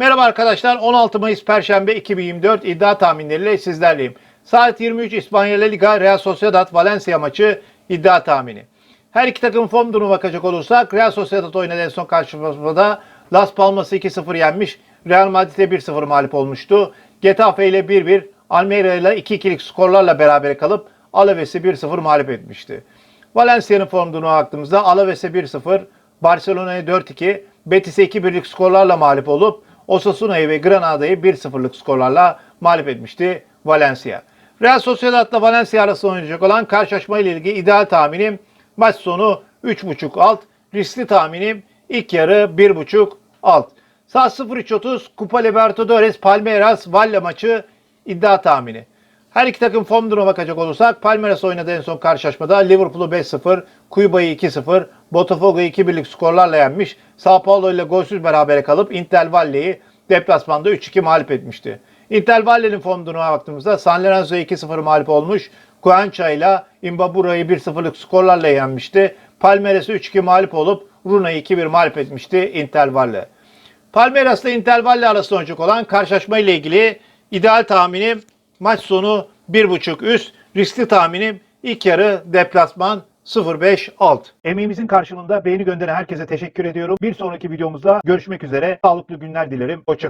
Merhaba arkadaşlar 16 Mayıs Perşembe 2024 iddia tahminleriyle sizlerleyim. Saat 23 İspanya La Liga Real Sociedad Valencia maçı iddia tahmini. Her iki takım form durumuna bakacak olursak Real Sociedad oynadığı en son karşılaşmada Las Palmas'ı 2-0 yenmiş. Real Madrid'e 1-0 mağlup olmuştu. Getafe ile 1-1, Almeria ile 2-2'lik skorlarla beraber kalıp Alaves'i 1-0 mağlup etmişti. Valencia'nın form durumuna baktığımızda Alaves'e 1-0, Barcelona'ya 4-2, Betis'e 2-1'lik skorlarla mağlup olup Osasuna'yı ve Granada'yı 1-0'lık skorlarla mağlup etmişti Valencia. Real Sociedad'la Valencia arasında oynayacak olan karşılaşma ile ilgili ideal tahminim maç sonu 3.5 alt, riskli tahminim ilk yarı 1.5 alt. Saat 03.30 Kupa Libertadores Palmeiras Valle maçı iddia tahmini. Her iki takım form durumuna bakacak olursak Palmeiras oynadığı en son karşılaşmada Liverpool'u 5-0, Cuya'yı 2-0, Botafogo'yu 2-1'lik skorlarla yenmiş. Sao Paulo ile golsüz berabere kalıp Inter Valle'yi deplasmanda 3-2 mağlup etmişti. Inter Valle'nin form durumuna baktığımızda San Lorenzo'ya 2-0 mağlup olmuş. Cuenca ile Imbabura'yı 1-0'lık skorlarla yenmişti. Palmeiras'ı 3-2 mağlup olup Runa'yı 2-1 mağlup etmişti Inter Valle. Palmeiras ile Inter Valle arasında oynayacak olan karşılaşma ile ilgili ideal tahminim maç sonu 1.5 üst, riskli tahminim ilk yarı deplasman 0-5 alt. Emeğimizin karşılığında beğeni gönderen herkese teşekkür ediyorum. Bir sonraki videomuzda görüşmek üzere. Sağlıklı günler dilerim. Hoşçakalın.